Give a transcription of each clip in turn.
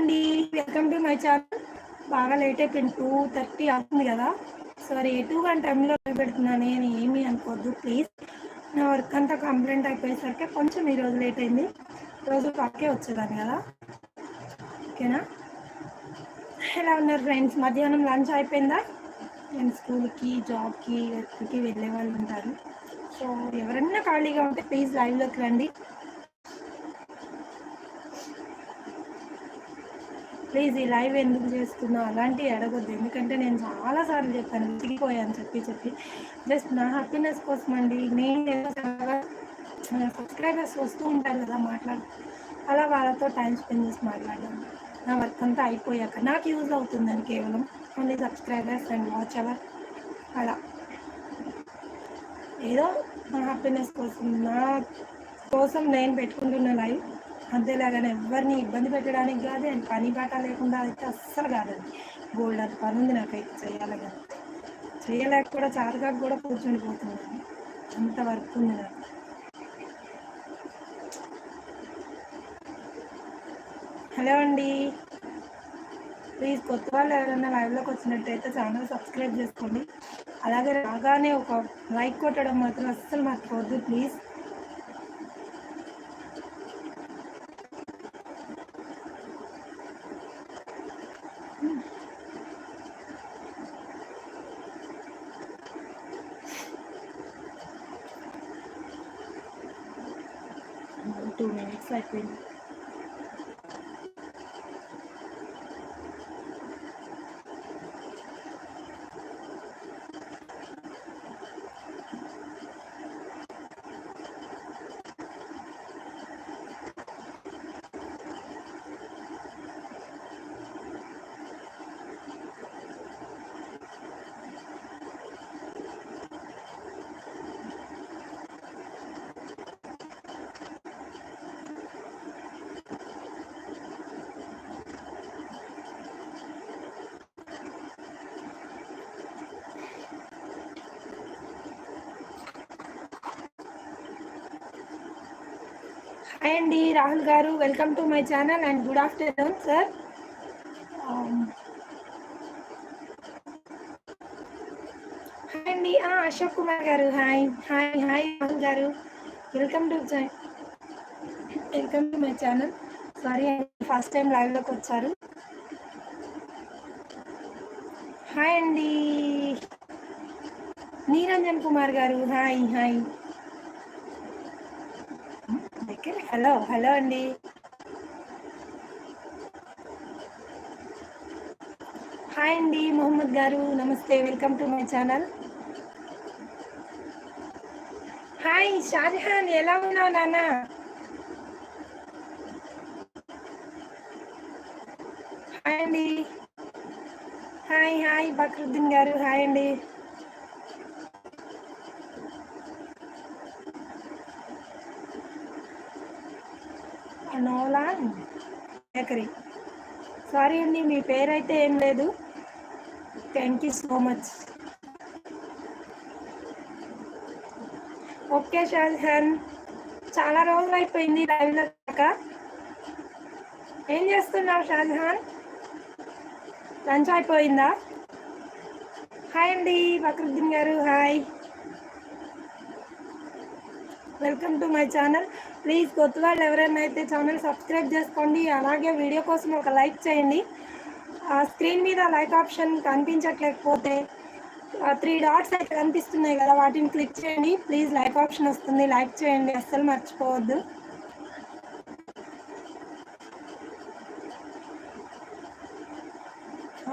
అండి. Welcome to my channel బాగా late అయిపోయింది. టూ థర్టీ అవుతుంది కదా. సారీ టూ గంట టైంలో పెడుతున్నాను నేను ఏమీ అనుకోవద్దు. ప్లీజ్ నా వర్క్ అంతా కంప్లైంట్ అయిపోయేసరికి కొంచెం ఈరోజు లేట్ అయింది. రోజు పక్కే వచ్చేదాన్ని కదా. ఓకేనా ఎలా ఉన్నారు ఫ్రెండ్స్ మధ్యాహ్నం లంచ్ అయిపోయిందా? నేను స్కూల్కి జాబ్కి వర్క్కి వెళ్ళే వాళ్ళు ఉంటారు. సో ఎవరైనా ఖాళీగా ఉంటే ప్లీజ్ లైవ్లోకి రండి. ప్లీజ్ ఈ లైవ్ ఎందుకు చేస్తున్నావు? అలాంటివి అడగొద్దు. ఎందుకంటే నేను చాలాసార్లు చెప్పాను విసిగిపోయాను చెప్పి చెప్పి. జస్ట్ నా హ్యాపీనెస్ కోసం అండి. నేను సబ్స్క్రైబర్స్ వస్తూ ఉంటారు కదా మాట్లాడు అలా వాళ్ళతో టైం స్పెండ్ చేసి మాట్లాడడం. నా వర్క్ అంతా అయిపోయాక నాకు యూజ్ అవుతుందని కేవలం only subscribers and watch hour అలా. ఏదో నా హ్యాపీనెస్ కోసం నా కోసం నేను పెట్టుకుంటున్న లైవ్ అంతేలాగానే ఎవరిని ఇబ్బంది పెట్టడానికి కాదు అండ్ పని బాట లేకుండా అయితే అస్సలు కాదండి గోల్డ్ అంత పని ఉంది నాకైతే చేయాలి చేయలేక కూడా చారుగా కూడా కూర్చొని పోతున్నాను. అంత వర్క్ ఉంది నాకు. హలో అండి. ప్లీజ్ కొత్త వాళ్ళు ఎవరైనా లైవ్లోకి వచ్చినట్టయితే ఛానల్ సబ్స్క్రైబ్ చేసుకోండి. అలాగే రాగానే ఒక లైక్ కొట్టడం మాత్రం అస్సలు మర్చిపోవద్దు. ప్లీజ్ టూ మినిట్స్ అయిపోయింది హాయ్ అండి Rahul garu welcome to my channel and good afternoon sir hi అండి Ashok Kumar garu hi hi hi Rahul garu welcome to welcome to my channel sorry first time లైవ్లోకి వచ్చారు. Hi అండి Niranjan Kumar garu hi hi hello hello అండి. Hi అండి Mohammed garu. Namaste welcome to my channel. Hi Shahjahan ఎలా ఉన్నావు నాన్న? Hi అండి. Hi hi బక్రుద్దీన్ గారు. హాయ్ అండి. బేకరీ సారీ అండి మీ పేరైతే ఏం లేదు. Thank you so much okay Shahjahan చాలా రోజులు అయిపోయింది లైవ్లో దాకా ఏం చేస్తున్నావు షాజహాన్ లంచ్ అయిపోయిందా? హాయ్ అండి Bakruddin garu hi welcome to my channel please కొత్త వాళ్ళు ఎవరైనా అయితే ఛానల్ సబ్స్క్రైబ్ చేసుకోండి అలాగే వీడియో కోసం ఒక లైక్ చేయండి. ఆ స్క్రీన్ మీద లైక్ ఆప్షన్ కనిపించట్లేకపోతే త్రీ డాట్స్ అయితే కనిపిస్తున్నాయి కదా వాటిని క్లిక్ చేయండి. ప్లీజ్ లైక్ ఆప్షన్ వస్తుంది. లైక్ చేయండి. అస్సలు మర్చిపోవద్దు.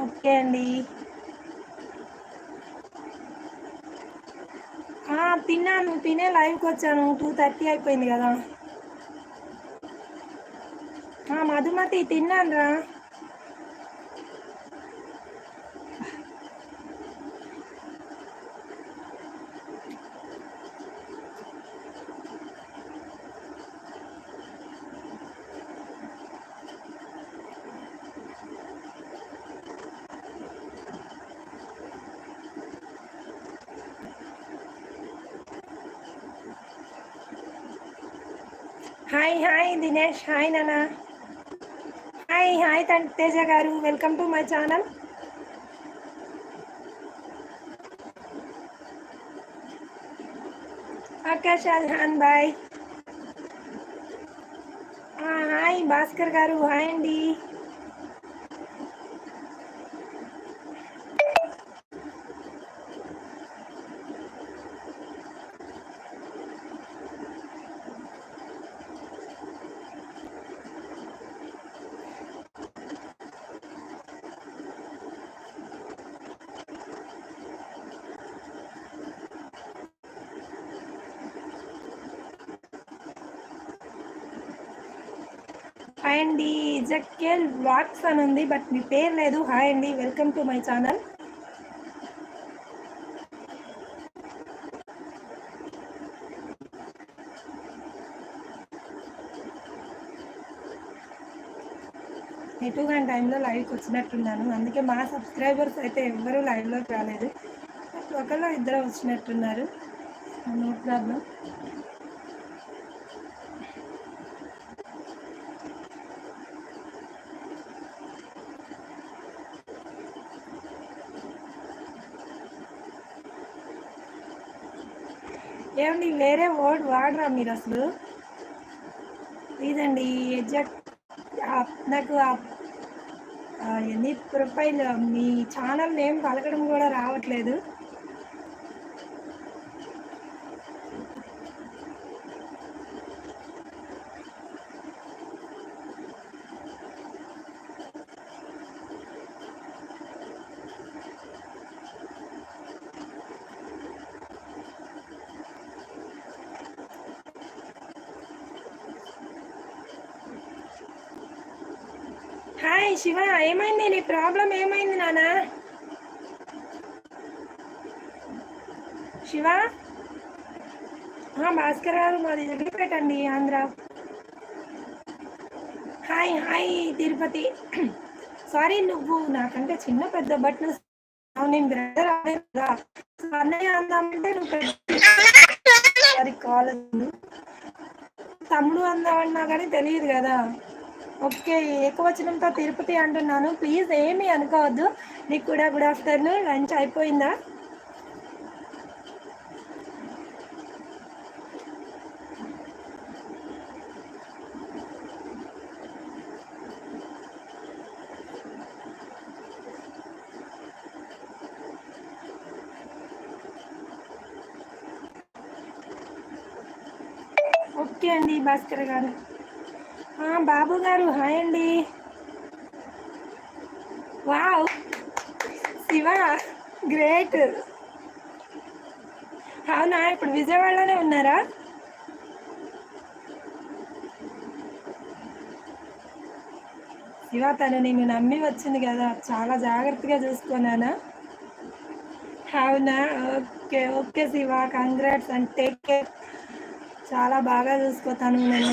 ఓకే అండి. తిన్నాను తినే లైవ్కి వచ్చాను. టూ థర్టీ అయిపోయింది కదా. మధుమతి తిన్నాను రా హాయ్ హాయ్ దినేష్ హాయ్ నానా hi hi Teja garu welcome to my channel Akash Alhan bye hi Bhaskar garu hi అండి హాయ్ అండి జక్కెల్ వాట్స్ అని ఉంది బట్ మీ పేరు లేదు. హాయ్ అండి వెల్కమ్ టు మై ఛానల్. ఎటు గంట టైంలో లైవ్కి వచ్చినట్టున్నాను. అందుకే మా సబ్స్క్రైబర్స్ అయితే ఎవ్వరూ లైవ్లోకి రాలేదు. ఒకళ్ళు ఇద్దరు వచ్చినట్టున్నారు. No problem. ఏమండి వేరే వర్డ్ వాడరా మీరు అసలు? లేదండి ఎగ్జాక్ట్ నాకు ఎన్ని ప్రొఫైల్ మీ ఛానల్ నేమ్ పలకడం కూడా రావట్లేదు హాయ్ శివ ఏమైంది నీ ప్రాబ్లం ఏమైంది నానా? శివ? భాస్కర్ గారు మాది దగ్గర పెట్టండి Andhra. Hi hi Tirupati. Sorry నువ్వు నాకంటే చిన్న పెద్ద బట్ నువ్వు నేను బ్రదర్ కదా. అన్నయ్య అందామంటే నువ్వు కాల్ తమ్ముడు అందామన్నా కానీ తెలియదు కదా. ఓకే ఏకవచనంతో తిరుపతి అంటున్నాను. ప్లీజ్ ఏమీ అనుకోవద్దు. నీకు కూడా గుడ్ ఆఫ్టర్నూన్ లంచ్ అయిపోయిందా? ఓకే అండి భాస్కర్ గారు. బాబు గారు హాయ్ అండి. వావ్. శివ గ్రేట్. అవునా ఇప్పుడు విజయవాడలోనే ఉన్నారా? శివ తను నేను నమ్మి వచ్చింది కదా చాలా జాగ్రత్తగా చూసుకున్నానా? అవునా okay okay Shiva congrats and take care చాలా బాగా చూసుకోతాను నేను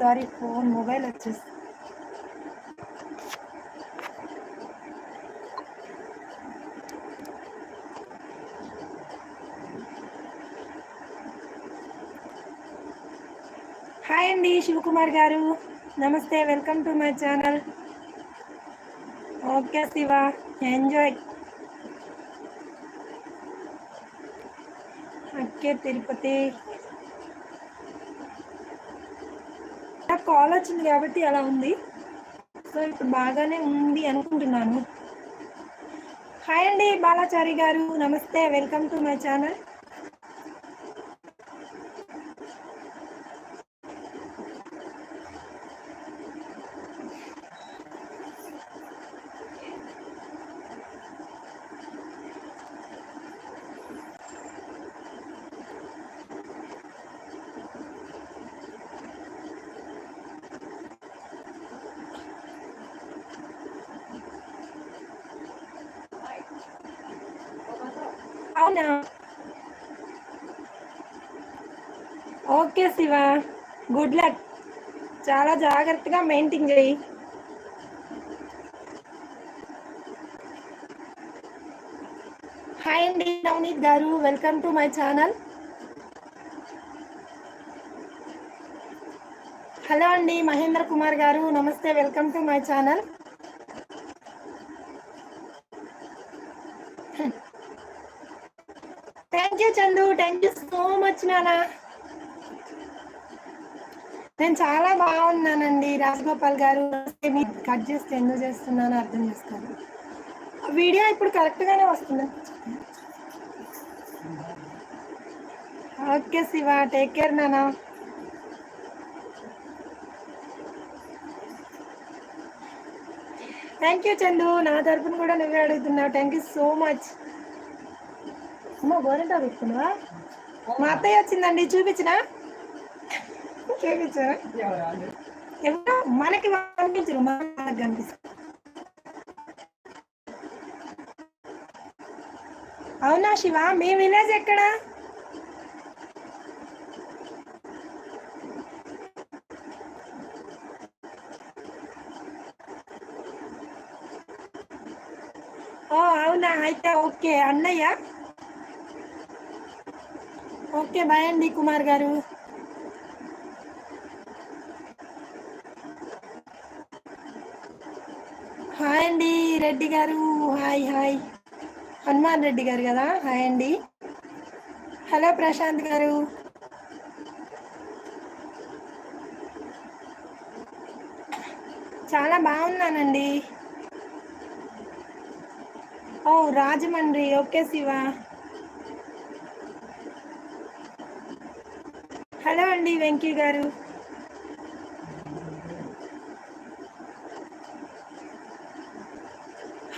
సారీ ఫోన్ మొబైల్ వచ్చేసి హాయ్ అండి Shivakumar garu namaste welcome to my channel okay Shiva enjoy okay Tirupati నాకు కాల్ వచ్చింది కాబట్టి అలా ఉంది. సో ఇప్పుడు బాగానే ఉంది అనుకుంటున్నాను. హాయ్ అండి Balachari garu. Namaste welcome to my channel. Now. Okay Shiva. Good luck. చాలా జాగ్రత్తగా మెయింటైన్ చేయి హాయ్ అండి Navneet garu. Welcome to my channel. Hello అండి Mahendra Kumar garu. Namaste welcome to my channel thank you Chandu thank you so much నానా. నేను చాలా బాగున్నానండి రాజగోపాల్ గారు. మీరు కట్ చేస్తే ఎందుకు చేస్తున్నానో అర్థం చేసుకోండి. వీడియో ఇప్పుడు కరెక్ట్గానే వస్తుంది. ఓకే శివ టేక్ కేర్ నానా. థ్యాంక్ యూ చందు నా తరపున కూడా నువ్వే అడుగుతున్నావు. థ్యాంక్ యూ సో మచ్ అమ్మ గోరంటా పెట్టుకున్నావా? మా అత్తయ్య వచ్చిందండి చూపించిన? చూపించు. ఎవరో? మనకి కనిపించరు మనకు కనిపిస్తారు అవునా శివ? మీ విలేజ్ ఎక్కడ? ఓ అవునా? అయితే ఓకే. అన్నయ్య? ఓకే బాయ్ అండి కుమార్ గారు. హాయ్ అండి రెడ్డి గారు హాయ్ హాయ్. హనుమాన్ రెడ్డి గారు కదా హాయ్ అండి. హలో ప్రశాంత్ గారు. చాలా బాగున్నానండి. ఓ Rajahmundry okay Shiva. Hello Venky garu.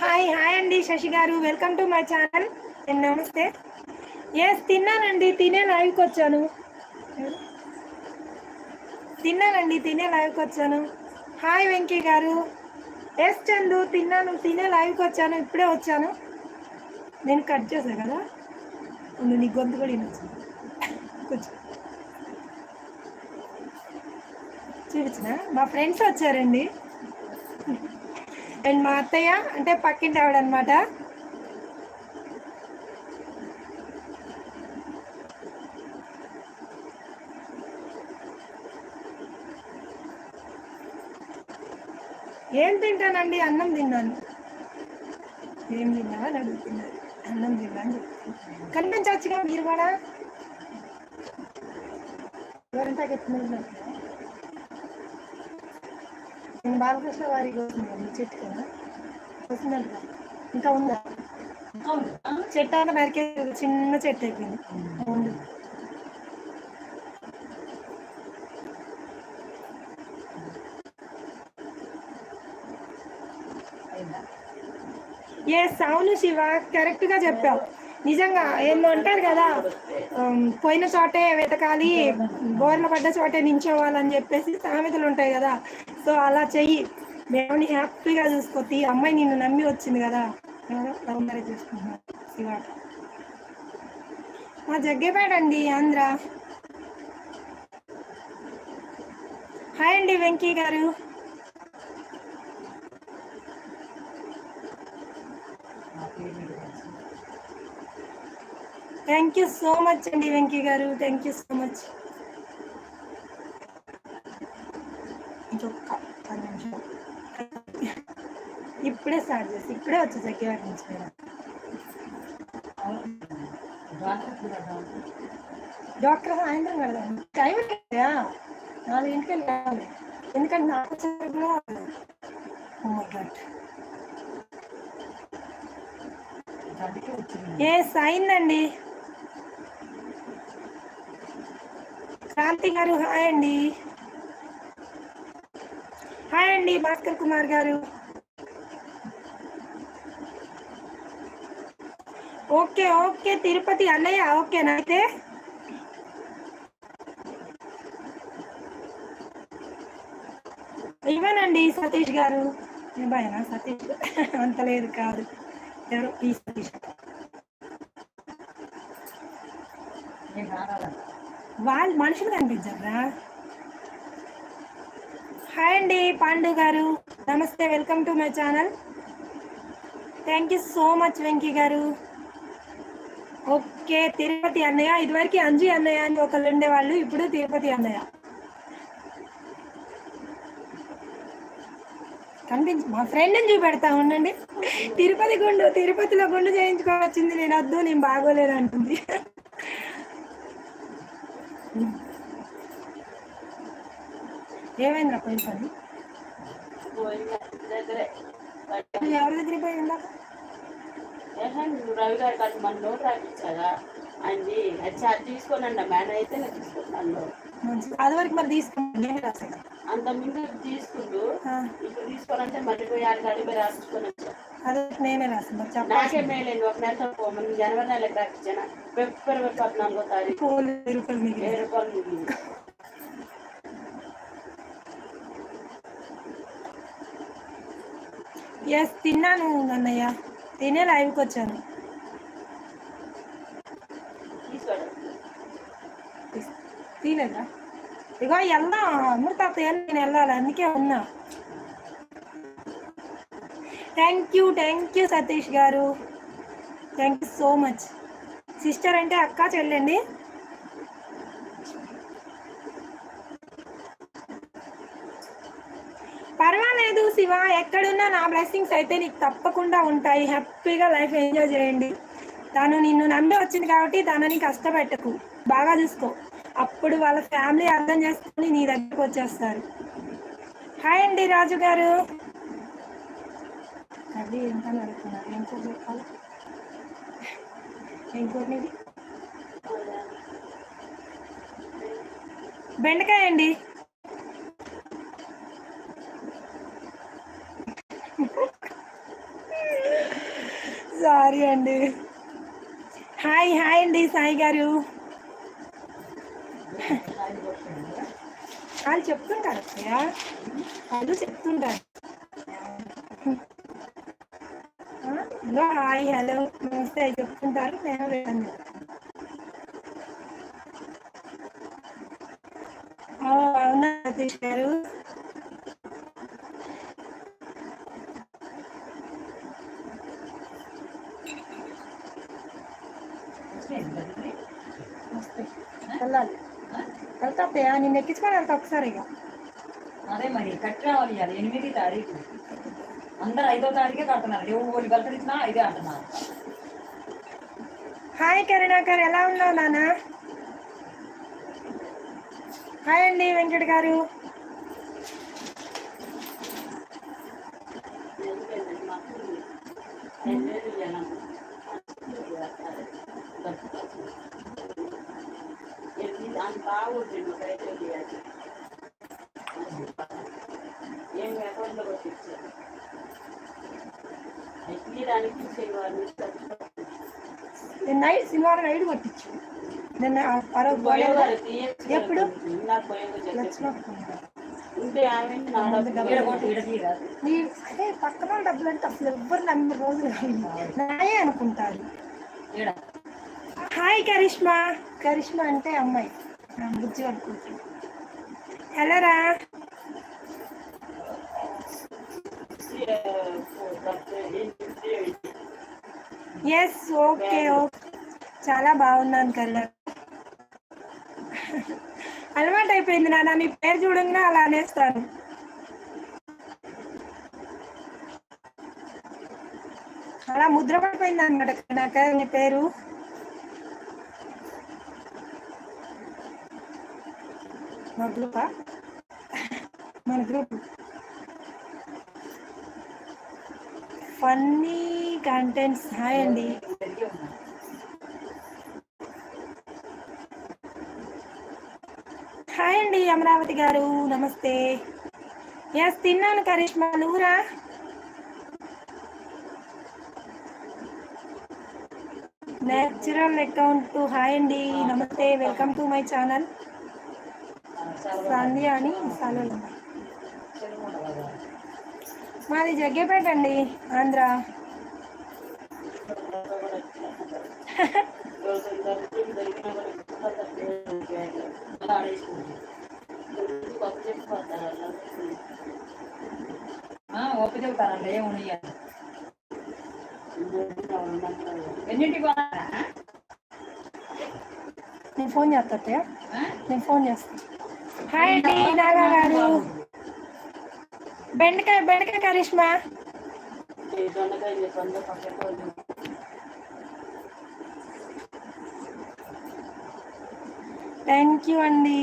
Hi hi అండి Sashi garu. Welcome to my channel. Namaste. Yes తిన్నానండి. తినే లైవ్కి వచ్చాను. తిన్నానండి తినే లైవ్కి వచ్చాను. హాయ్ వెంకీ గారు. ఎస్ చందు తిన్నాను. తినే లైవ్కి వచ్చాను. ఇప్పుడే వచ్చాను. నేను కట్ చేశాను కదా? ఉండు, నీ గొంతు కూడా వినొచ్చు. కొంచెం. చూపించిన. మా ఫ్రెండ్స్ వచ్చారండి. అండ్ మా అత్తయ్య అంటే పక్కింటి ఆవిడ అనమాట ఏం తింటానండి? అన్నం తిన్నాను. ఏం తిన్నావా అని అడుగుతున్నారు. అన్నం తిన్నాను కనిపించవచ్చుగా మీరు కూడా? ఎవరంతా ఎత్తున్నారు నేను బాలకృష్ణ వారికి వస్తున్నాను చెట్టు కదా? వస్తుందంట. ఇంకా ఉందా? చెట్టు నరికే చిన్న చెట్టు అయిపోయింది. ఉంది ఎస్ అవును శివ కరెక్ట్గా చెప్పావు. నిజంగా ఏమో అంటారు కదా పోయిన చోటే వెతకాలి బోర్ల పడ్డ చోటే నించోవాలని చెప్పేసి సామెతలు ఉంటాయి కదా. సో అలా చెయ్యి. దేవుని హ్యాపీగా చూసుకోతి అమ్మాయి నిన్ను నమ్మి వచ్చింది కదా. లవ్ మ్యారేజ్ చేసుకుంటున్నాను శివ మా జగ్గేపేట అండి ఆంధ్ర. హాయ్ అండి వెంకీ గారు. థ్యాంక్ యూ సో మచ్ అండి Venky garu. Thank you so much. ఇంకొక పది నిమిషాలు ఇప్పుడే స్టార్ట్ చేసి ఇప్పుడే వచ్చి జగ్గేవాటి నుంచి డాక్టర్ సాయంత్రం కడదాం. టైం కదా. నాలుగింటికి వెళ్ళాలి. ఎందుకంటే నాకు వచ్చేటప్పుడు ఓ మై అయిందండి క్రాంతి గారు హాయ్ అండి. అండి భాస్కర్ కుమార్ గారు. ఓకే ఓకే తిరుపతి అన్నయ్య ఓకేనా అయితే? ఇవ్వనండి సతీష్ గారు. భయనా సతీష్? అంత లేదు కాదు. ఎవరు? ఈ సతీష్. వాళ్ళు మనుషులు కనిపించారా? హాయ్ అండి Pandu garu. Namaste welcome to my channel. Thank you so much Venky garu. Okay Tirupati అన్నయ్య. ఇదివరకు అంజీ అన్నయ్య అని ఒకళ్ళు ఉండేవాళ్ళు ఇప్పుడు తిరుపతి అన్నయ్య. కనిపించి మా ఫ్రెండ్ని చూపెడతా ఉండండి. తిరుపతి గుండు తిరుపతిలో గుండు చేయించుకోవచ్చింది నేను వద్దు నేను బాగోలేదు అంటుంది దగ్గరే నువ్వు ఎవరి దగ్గరికి పోయిందా రవి గారి కాదు మన నోట్ రాపించాగా అండి అది తీసుకోనండి మేడం అయితే నేను మంచిది అది వరకు మరి రాసాను అంత ముందు తీసుకుంటూ ఇప్పుడు తీసుకోవాలంటే మర్చిపోయి ఆడికి అడిగి రాసుకొని వచ్చా. అది వరకు నేనే రాసాను నాకే ఒక నెల పోమని జనవరి నెలకు రాపించాను? ఫిబ్రవరి పద్నాలుగో తారీఖు. వెయ్యి రూపాయలు ఎస్ తిన్నాను అన్నయ్య తినే లైవ్కి వచ్చాను. తినేదా ఇగో వెళ్దాం. అమృత నేను వెళ్ళాలి అందుకే ఉన్నా. Thank you thank you Satish garu. Thank you so much sister అంటే అక్క చెల్లండి? శివ ఎక్కడున్నా నా బ్లెస్సింగ్స్ అయితే నీకు తప్పకుండా ఉంటాయి. హ్యాపీగా లైఫ్ ఎంజాయ్ చేయండి. తను నిన్ను నమ్మి వచ్చింది కాబట్టి తనని కష్టపెట్టకు. బాగా చూసుకో. అప్పుడు వాళ్ళ ఫ్యామిలీ అర్థం చేసుకుని నీ దగ్గరకు వచ్చేస్తారు. హాయ్ అండి రాజు గారు. అది ఎంత అడుగుతున్నారు ఏం కూర చెప్పాలి? ఏం కూర మీది బెండకాయ అండి. సారీ అండి. హాయ్ హాయ్ అండి సాయి గారు. వాళ్ళు చెప్తుంటారు అత్తయ్య. వాళ్ళు చెప్తుంటారు. ఆ, హాయ్ హలో నమస్తే చెప్తుంటారు. నేను రిటర్న్ అవునా సతీష్ గారు వస్తాయి. వెళ్ళాలి వెళ్తా అత్తయ్య నేను ఎక్కించుకొని వెళ్తా ఒకసారి ఇక. అదే మరి కట్టి రావాలి ఇవాళ. ఎనిమిది తారీఖు. అందరు ఐదో తారీఖే కడుతున్నారు. ఎవరు వాళ్ళు కలకరించినా ఐదే అంటున్నారు. హాయ్ కరుణాకర్ ఎలా ఉన్నావు నాన్న? హాయ్ అండి వెంకట్ గారు ఎందుకంటే మాకు రెండు వేలు జనం దాని బాగుంటుంది ఒక రైతు చేయాలి ఏం అకౌంట్లో కొట్టించారు తీయడానికి చేయవాళ్ళు నేను నైట్ శనివారం నైట్ కొట్టించు నిన్న ఆ రోజు పోలేదా? ఎప్పుడు? నాకు పోయేదో లక్ష్మీ చెప్పేసి ఉంటే ఆమె నా డబ్బు ఈడ కొట్టి ఈడ తీయరాదు నీ అదే పక్కన డబ్బులు అంటే అసలు ఎవ్వరు నమ్మిన రోజులు కాదు. నాయే అనుకుంటారు. హాయ్ కరిష్మా. కరిష్మా అంటే అమ్మాయి. బుజ్జి అనుకుంటుంది ఎలారా ఎస్ ఓకే ఓకే చాలా బాగున్నాను కల్లా అలవాటు అయిపోయింది నాన్న మీ పేరు చూడంగా అలా అనేస్తాను. అలా ముద్ర పడిపోయింది అనమాట నాకు నీ పేరు? మా గ్రూపా? మన గ్రూప్. ఫన్నీ కంటెంట్స్ హాయ్ అండి హాయ్ అండి అమరావతి గారు. నమస్తే. ఎస్ తిన్నాను కరిష్మా. నువ్వురా? నేచురల్ అకౌంట్ హాయ్ అండి. Namaste. Welcome to my channel Sandhya అని సలో మాది జగ్గేపేట అండి ఆంధ్ర చెబుతారంట ఏమున్నాయి అని. ఎన్నింటికి? నేను ఫోన్ చేస్తా? నేను ఫోన్ చేస్తాను హాయ్ అండి నాగా గారు బెండకాయ బెండకాయ కరిష్మా థ్యాంక్ యూ అండి.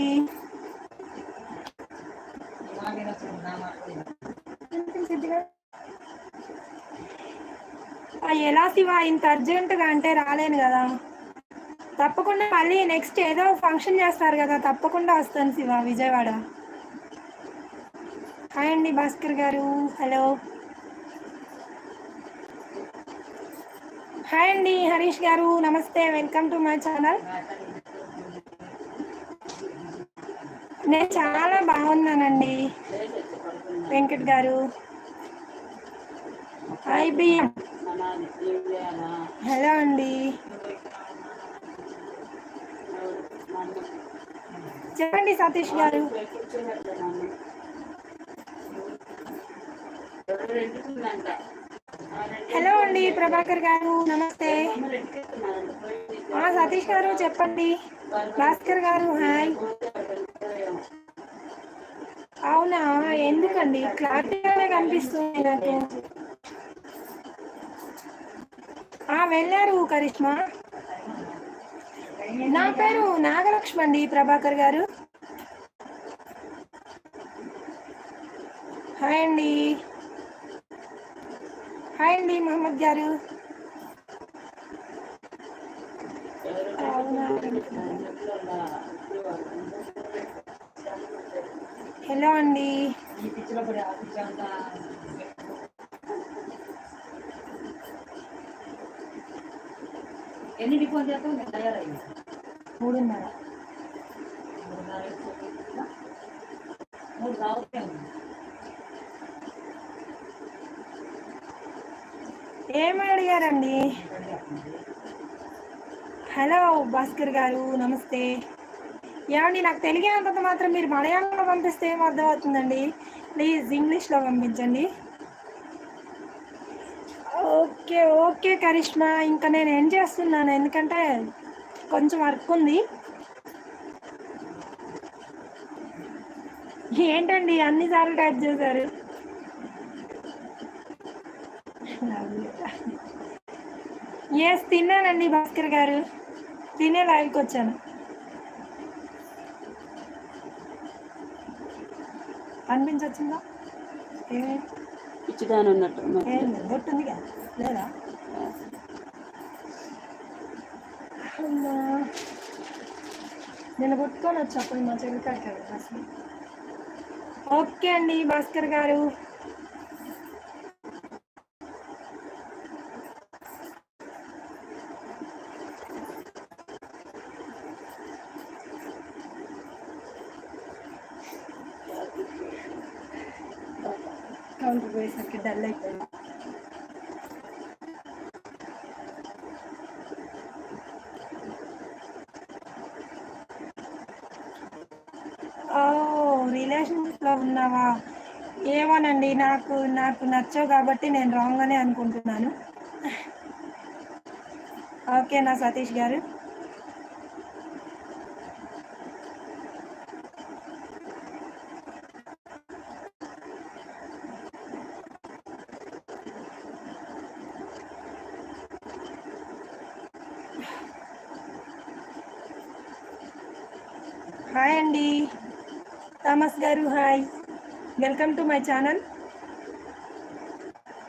ఎలా శివ ఇంత అర్జెంటుగా అంటే రాలేను కదా. తప్పకుండా మళ్ళీ నెక్స్ట్ ఏదో ఫంక్షన్ చేస్తారు కదా తప్పకుండా వస్తాను శివ విజయవాడ. హాయ్ అండి భాస్కర్ గారు. హలో. హాయ్ అండి Harish garu. Namaste. Welcome to my channel. నేను చాలా బాగున్నానండి. వెంకట్ గారు. Hi B. హలో అండి. చెప్పండి సతీష్ గారు కూర్చోబెడతా నన్ను ఎవరు రెండుకుందంట హలో అండి ప్రభాకర్ గారు నమస్తే. ఆ సతీష్ గారు చెప్పండి. భాస్కర్ గారు హాయ్. అవునా? ఎందుకండి? క్లారిటీగానే కనిపిస్తుంది నాకు. ఆ వెళ్ళారు కరిష్మా. నా పేరు నాగలక్ష్మి అండి ప్రభాకర్ గారు. హాయ్ అండి. హాయ్ అండి మహమ్మద్ గారు. హలో అండి. ఎన్ని ఫోన్ చేస్తావు నేను తయారయ్యింది మూడున్నర? మూడు రావట్లే ఏమి అడిగారండి హలో భాస్కర్ గారు నమస్తే. ఏమండి నాకు తెలియనంత మాత్రం మీరు మలయాళంలో పంపిస్తే ఏం అర్థమవుతుందండి? ప్లీజ్ ఇంగ్లీష్లో పంపించండి. ఓకే ఓకే కరిష్మా ఇంకా నేను ఏం చేస్తున్నాను? ఎందుకంటే కొంచెం వర్క్ ఉంది. ఏంటండి అన్నిసార్లు టైప్ చేశారు. ఎస్ తిన్నానండి భాస్కర్ గారు. తినే లైవ్కి వచ్చాను. అనిపించొచ్చిందా? పిచ్చిదాని ఉన్నట్టు లేదు? కదా. నేను కొట్టుకొని వచ్చా పోయి మా చెల్లి కట్టాడు అసలు ఓకే అండి భాస్కర్ గారు కౌంటర్ పోయేసరికి డల్ అయిపోయింది ఓ రిలేషన్స్లో ఉన్నావా? ఏమోనండి నాకు నాకు నచ్చవు కాబట్టి నేను రాంగ్ అనే అనుకుంటున్నాను. ఓకేనా సతీష్ గారు హాయ్ అండి Thomas garu hi welcome to my channel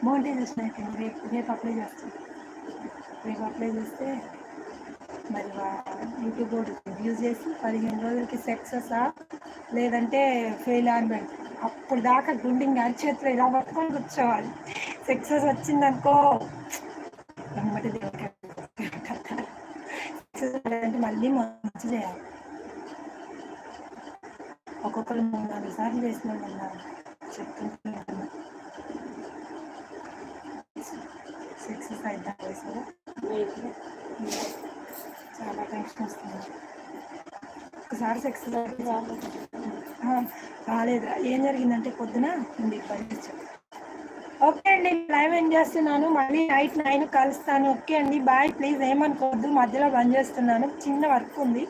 monetization అయిపోయింది రేపు రేపు అప్లై చేస్తాను రేపు అప్లై చేస్తే మరి యూట్యూబ్ యూజ్ చేసి పదిహేను రోజులకి సక్సెస్ లేదంటే ఫెయిల్ అని అప్పుడు దాకా గుండింగ్ అరిచేతులు ఇలా పట్టుకొని కూర్చోవాలి. సక్సెస్ వచ్చిందనుకో వెంబడి దేవుడికి అంటే మళ్ళీ మంచి చేయాలి. ఒక్కొక్కరు మూడు నాలుగు సార్లు చేసిన వాళ్ళు చాలా టెన్షన్ వస్తుంది ఒకసారి సెక్స్ రాలేదు ఏం జరిగిందంటే పొద్దున ఉంది ఓకే అండి లైవ్ ఏం చేస్తున్నాను మళ్ళీ నైట్ నైన్ కలుస్తాను ఓకే అండి బాయ్ ప్లీజ్ ఏమనుకోవద్దు మధ్యలో బంద్ చేస్తున్నాను చిన్న వర్క్ ఉంది